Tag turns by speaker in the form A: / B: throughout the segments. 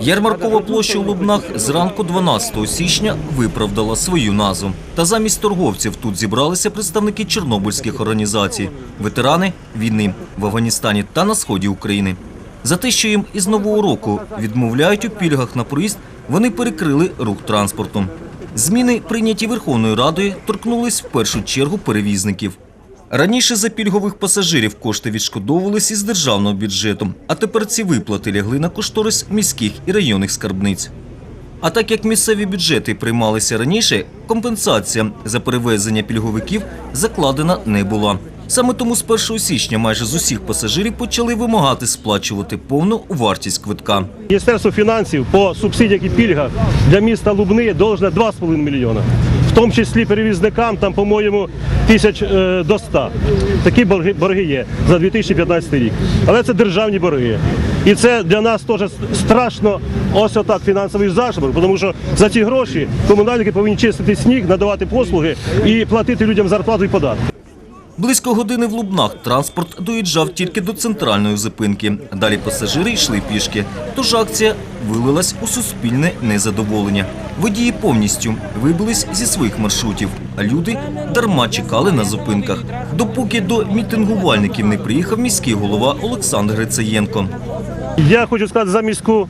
A: Ярмаркова площа у Лубнах зранку 12 січня виправдала свою назву. Та замість торговців тут зібралися представники чорнобильських організацій, ветерани війни в Афганістані та на сході України. За те, що їм із нового року відмовляють у пільгах на проїзд, вони перекрили рух транспорту. Зміни, прийняті Верховною Радою, торкнулись в першу чергу перевізників. Раніше за пільгових пасажирів кошти відшкодовувались із державного бюджету, а тепер ці виплати лягли на кошторис міських і районних скарбниць. А так як місцеві бюджети приймалися раніше, компенсація за перевезення пільговиків закладена не була. Саме тому з 1 січня майже з усіх пасажирів почали вимагати сплачувати повну вартість квитка.
B: Міністерство фінансів по субсидіях і пільгах для міста Лубни должне 2,5 мільйона. В тому числі перевізникам, там, по-моєму, тисяч е, до 100. Такі борги, борги є за 2015 рік. Але це державні борги. І це для нас теж страшно ось отак фінансовий зашмор, тому що за ці гроші комунальники повинні чистити сніг, надавати послуги і платити людям зарплату і податки.
A: Близько години в Лубнах транспорт доїжджав тільки до центральної зупинки. Далі пасажири йшли пішки. Тож акція вилилась у суспільне незадоволення. Водії повністю вибились зі своїх маршрутів, а люди дарма чекали на зупинках, допоки до мітингувальників не приїхав міський голова Олександр Грицаєнко.
B: Я хочу сказати за міську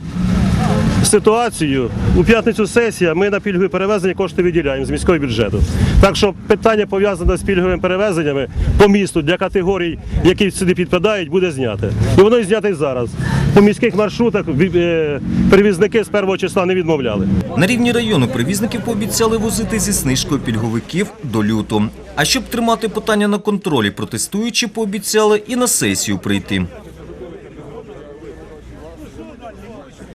B: ситуацію. У п'ятницю сесія ми на пільгові перевезення кошти виділяємо з міського бюджету. Так що питання пов'язане з пільговими перевезеннями по місту для категорій, які сюди підпадають, буде зняте. І воно і знято зараз. По міських маршрутах е, перевізники з першого числа не відмовляли.
A: На рівні району привізників пообіцяли возити зі знижкою пільговиків до лютого. А щоб тримати питання на контролі, протестуючі пообіцяли і на сесію прийти.